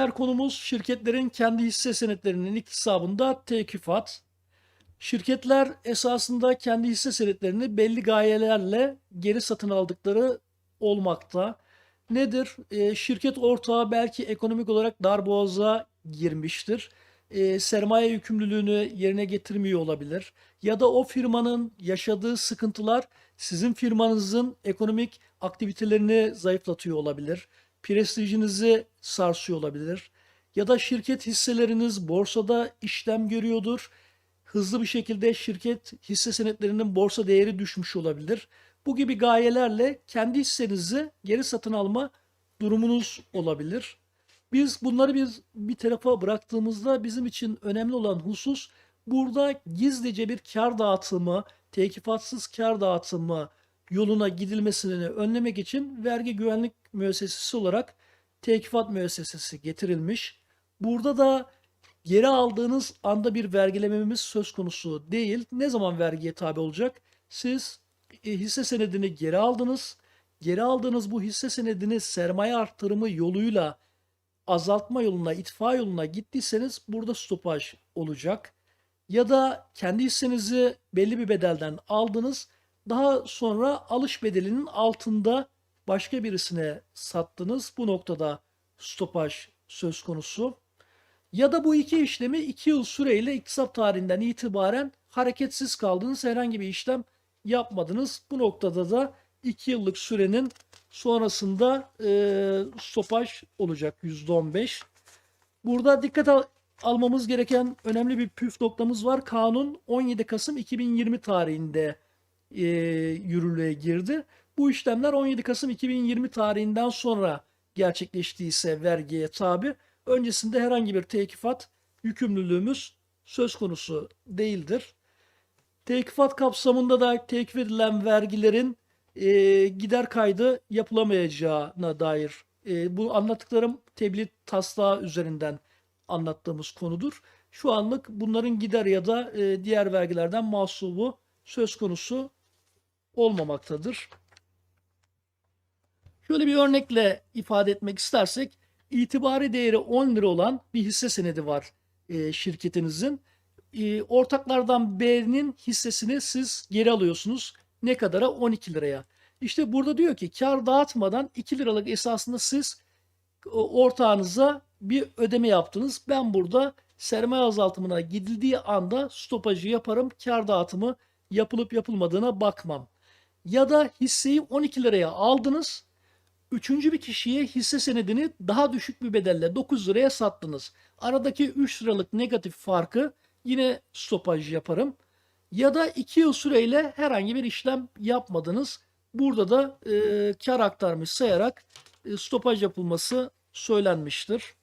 diğer konumuz şirketlerin kendi hisse senetlerinin ilk hesabında tekifat. Şirketler esasında kendi hisse senetlerini belli gayelerle geri satın aldıkları olmakta. Nedir? Ee, şirket ortağı belki ekonomik olarak darboğaza girmiştir. Ee, sermaye yükümlülüğünü yerine getirmiyor olabilir. Ya da o firmanın yaşadığı sıkıntılar sizin firmanızın ekonomik aktivitelerini zayıflatıyor olabilir. Prestijinizi sarsıyor olabilir. Ya da şirket hisseleriniz borsada işlem görüyordur. Hızlı bir şekilde şirket hisse senetlerinin borsa değeri düşmüş olabilir. Bu gibi gayelerle kendi hissenizi geri satın alma durumunuz olabilir. Biz bunları biz bir tarafa bıraktığımızda bizim için önemli olan husus burada gizlice bir kar dağıtımı, tekifatsız kar dağıtımı yoluna gidilmesini önlemek için vergi güvenlik müessesesi olarak tekifat müessesesi getirilmiş. Burada da geri aldığınız anda bir vergilememiz söz konusu değil. Ne zaman vergiye tabi olacak? Siz e, hisse senedini geri aldınız. Geri aldığınız bu hisse senedini sermaye arttırımı yoluyla azaltma yoluna, itfa yoluna gittiyseniz burada stopaj olacak. Ya da kendi hissenizi belli bir bedelden aldınız. Daha sonra alış bedelinin altında başka birisine sattınız. Bu noktada stopaj söz konusu. Ya da bu iki işlemi 2 yıl süreyle iktisat tarihinden itibaren hareketsiz kaldınız. Herhangi bir işlem yapmadınız. Bu noktada da 2 yıllık sürenin sonrasında e, stopaj olacak %15. Burada dikkat al- almamız gereken önemli bir püf noktamız var. Kanun 17 Kasım 2020 tarihinde e, yürürlüğe girdi. Bu işlemler 17 Kasım 2020 tarihinden sonra gerçekleştiyse vergiye tabi. Öncesinde herhangi bir tekifat yükümlülüğümüz söz konusu değildir. Tekifat kapsamında da tekif edilen vergilerin e, gider kaydı yapılamayacağına dair e, bu anlattıklarım tebliğ taslağı üzerinden anlattığımız konudur. Şu anlık bunların gider ya da e, diğer vergilerden mahsubu söz konusu olmamaktadır. Şöyle bir örnekle ifade etmek istersek itibari değeri 10 lira olan bir hisse senedi var e, şirketinizin. E, ortaklardan B'nin hissesini siz geri alıyorsunuz. Ne kadara? 12 liraya. İşte burada diyor ki kar dağıtmadan 2 liralık esasında siz o- ortağınıza bir ödeme yaptınız. Ben burada sermaye azaltımına gidildiği anda stopajı yaparım. Kar dağıtımı yapılıp yapılmadığına bakmam. Ya da hisseyi 12 liraya aldınız. Üçüncü bir kişiye hisse senedini daha düşük bir bedelle 9 liraya sattınız. Aradaki 3 liralık negatif farkı yine stopaj yaparım. Ya da 2 yıl süreyle herhangi bir işlem yapmadınız. Burada da e, kar aktarmış sayarak e, stopaj yapılması söylenmiştir.